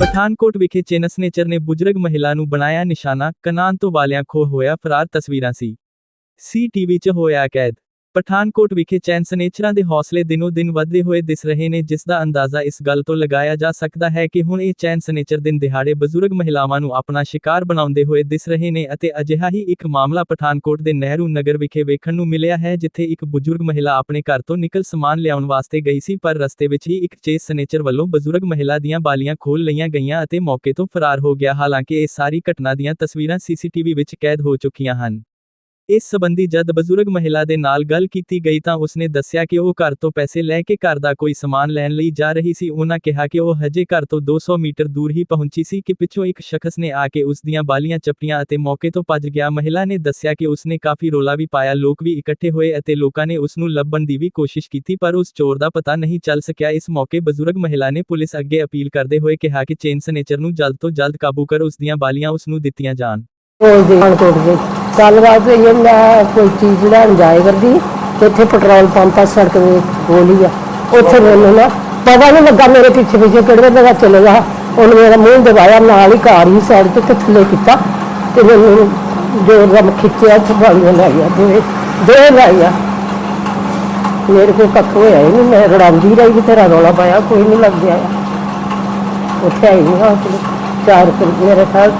ਪਠਾਨਕੋਟ ਵਿਖੇ ਚੇਨਸਨੇਚਰ ਨੇ ਬੁਜ਼ੁਰਗ ਮਹਿਲਾ ਨੂੰ ਬਣਾਇਆ ਨਿਸ਼ਾਨਾ, ਕਨਾਨ ਤੋਂ ਵਾਲਿਆਂ ਖੋ ਹੋਇਆ ਫਰਾਰ ਤਸਵੀਰਾਂ ਸੀ। ਸੀਟੀਵੀ 'ਚ ਹੋਇਆ ਕੈਦ। ਪਠਾਨਕੋਟ ਵਿਖੇ ਚੈਨ ਸਨੇਚਰਾਂ ਦੇ ਹੌਸਲੇ ਦਿਨੋ ਦਿਨ ਵਧਦੇ ਹੋਏ ਦਿਸ ਰਹੇ ਨੇ, ਜਿਸ ਦਾ ਅੰਦਾਜ਼ਾ ਇਸ ਗੱਲ ਤੋਂ ਲਗਾਇਆ ਜਾ ਸਕਦਾ ਹੈ ਕਿ ਹੁਣ ਇਹ ਚੈਨ ਸਨੇਚਰ ਦਿਨ ਦਿਹਾੜੇ ਬਜ਼ੁਰਗ ਮਹਿਲਾਵਾਂ ਨੂੰ ਆਪਣਾ ਸ਼ਿਕਾਰ ਬਣਾਉਂਦੇ ਹੋਏ ਦਿਸ ਰਹੇ ਨੇ ਅਤੇ ਅਜਿਹਾ ਹੀ ਇੱਕ ਮਾਮਲਾ ਪਠਾਨਕੋਟ ਦੇ ਨਹਿਰੂ ਨਗਰ ਵਿਖੇ ਵੇਖਣ ਨੂੰ ਮਿਲਿਆ ਹੈ, ਜਿੱਥੇ ਇੱਕ ਬਜ਼ੁਰਗ ਮਹਿਲਾ ਆਪਣੇ ਘਰ ਤੋਂ ਨਿਕਲ ਸਮਾਨ ਲਿਆਉਣ ਵਾਸਤੇ ਗਈ ਸੀ, ਪਰ ਰਸਤੇ ਵਿੱਚ ਹੀ ਇੱਕ ਚੇਸ ਸਨੇਚਰ ਵੱਲੋਂ ਬਜ਼ੁਰਗ ਮਹਿਲਾ ਦੀਆਂ ਬਾਲੀਆਂ ਖੋਲ ਲਈਆਂ ਗਈਆਂ ਅਤੇ ਮੌਕੇ ਤੋਂ ਫਰਾਰ ਹੋ ਗਿਆ। ਹਾਲਾਂਕਿ ਇਹ ਸਾਰੀ ਘਟਨਾ ਦੀਆਂ ਤਸਵੀਰਾਂ ਸੀਸੀਟੀਵੀ ਵਿੱਚ ਕੈਦ ਹੋ ਚੁੱਕੀਆਂ ਹਨ। ਇਸ ਸਬੰਧੀ ਜਦ ਬਜ਼ੁਰਗ ਮਹਿਲਾ ਦੇ ਨਾਲ ਗੱਲ ਕੀਤੀ ਗਈ ਤਾਂ ਉਸਨੇ ਦੱਸਿਆ ਕਿ ਉਹ ਘਰ ਤੋਂ ਪੈਸੇ ਲੈ ਕੇ ਘਰ ਦਾ ਕੋਈ ਸਮਾਨ ਲੈਣ ਲਈ ਜਾ ਰਹੀ ਸੀ। ਉਹਨਾਂ ਕਿਹਾ ਕਿ ਉਹ ਹਜੇ ਘਰ ਤੋਂ 200 ਮੀਟਰ ਦੂਰ ਹੀ ਪਹੁੰਚੀ ਸੀ ਕਿ ਪਿੱਛੋਂ ਇੱਕ ਸ਼ਖਸ ਨੇ ਆ ਕੇ ਉਸ ਦੀਆਂ ਬਾਲੀਆਂ ਚੱਪੀਆਂ ਅਤੇ ਮੌਕੇ ਤੋਂ ਭੱਜ ਗਿਆ। ਮਹਿਲਾ ਨੇ ਦੱਸਿਆ ਕਿ ਉਸਨੇ ਕਾਫੀ ਰੋਲਾ ਵੀ ਪਾਇਆ। ਲੋਕ ਵੀ ਇਕੱਠੇ ਹੋਏ ਅਤੇ ਲੋਕਾਂ ਨੇ ਉਸ ਨੂੰ ਲੱਭਣ ਦੀ ਵੀ ਕੋਸ਼ਿਸ਼ ਕੀਤੀ, ਪਰ ਉਸ ਚੋਰ ਦਾ ਪਤਾ ਨਹੀਂ ਚੱਲ ਸਕਿਆ। ਇਸ ਮੌਕੇ ਬਜ਼ੁਰਗ ਮਹਿਲਾ ਨੇ ਪੁਲਿਸ ਅੱਗੇ ਅਪੀਲ ਕਰਦੇ ਹੋਏ ਕਿਹਾ ਕਿ ਚੇਨ ਸਨੇਚਰ ਨੂੰ ਜਲਦ ਤੋਂ ਜਲਦ ਕਾਬੂ ਕਰ ਉਸ ਦੀਆਂ ਬਾਲੀਆਂ ਉਸ ਨੂੰ ਦਿੱਤੀਆਂ ਜਾਣ। ਕੋਲ ਦੀ ਪਠਾਨਕੋਟ ਗੱਲਬਾਤ ਹੋਈ ਹੈ, ਮੈਂ ਕੋਈ ਚੀਜ਼ ਲੈਣ ਜਾਏ ਕਰਦੀ, ਤੇ ਇੱਥੇ ਪੈਟਰੋਲ ਪੰਪ ਆ, ਸੜਕ ਦੇ ਕੋਲ ਹੀ ਆ। ਉੱਥੇ ਮੈਨੂੰ ਨਾ ਪਤਾ ਨਹੀਂ ਲੱਗਾ ਮੇਰੇ ਪਿੱਛੇ ਪਿੱਛੇ ਕਿਹੜੇ ਜਗ੍ਹਾ ਚਲੇ ਗਿਆ। ਉਹਨੇ ਮੇਰਾ ਮੂੰਹ ਦਬਾਇਆ, ਨਾਲ ਹੀ ਕਾਰ ਹੀ ਸਾਈਡ ਤੇ ਤੇ ਥੱਲੇ ਕੀਤਾ। ਤੇ ਮੈਨੂੰ ਜੋਰ ਦਾ ਖਿੱਚਿਆ ਛਪਾਲੀਆਂ ਲੈ ਗਿਆ ਦੋਵੇਂ ਦੋ ਮੇਰੇ ਕੋਲ ਕੱਖ ਹੋਇਆ ਹੀ ਨਹੀਂ ਮੈਂ ਰੜਾਉਂਦੀ ਰਹੀ ਕਿ ਤੇਰਾ ਰੌਲਾ ਪਾਇਆ, ਕੋਈ ਨਹੀਂ ਲੱਗ ਗਿਆ। ਉੱਥੇ ਆਈ ਨਹੀਂ ਹਾਂ, ਚਾਰ ਕੁ ਮੇਰੇ ਖਿਆਲ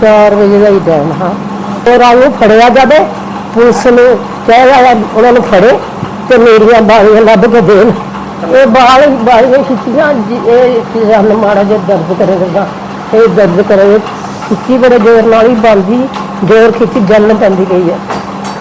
4 ਵਜੇ ਦਾ ਹੀ ਟਾਈਮ ਹਾਂ। ਹੋਰ ਨੂੰ ਫੜਿਆ ਜਾਵੇ, ਪੁਲਿਸ ਨੂੰ ਕਹਿਆ ਉਹਨਾਂ ਨੂੰ ਫੜੇ ਤੇ ਮੇਰੀਆਂ ਬਾਲੀਆਂ ਲੱਭ ਕੇ ਦੇਣ। ਇਹ ਬਾਲ ਬਾਲੀਆਂ ਖਿੱਚੀਆਂ, ਜੀ- ਇਹ ਕਿਰਨ ਮਾੜਾ ਜਿਹਾ ਦਰਦ ਕਰੇਗਾ। ਇਹ ਦਰਦ ਕਰੇ ਖਿੱਚੀ ਬੜੇ ਦੇਰ ਨਾਲ ਹੀ ਬੰਦੀ ਜ਼ੋਰ ਖਿੱਚੀ ਜਲਨ ਪੈਂਦੀ ਗਈ ਹੈ।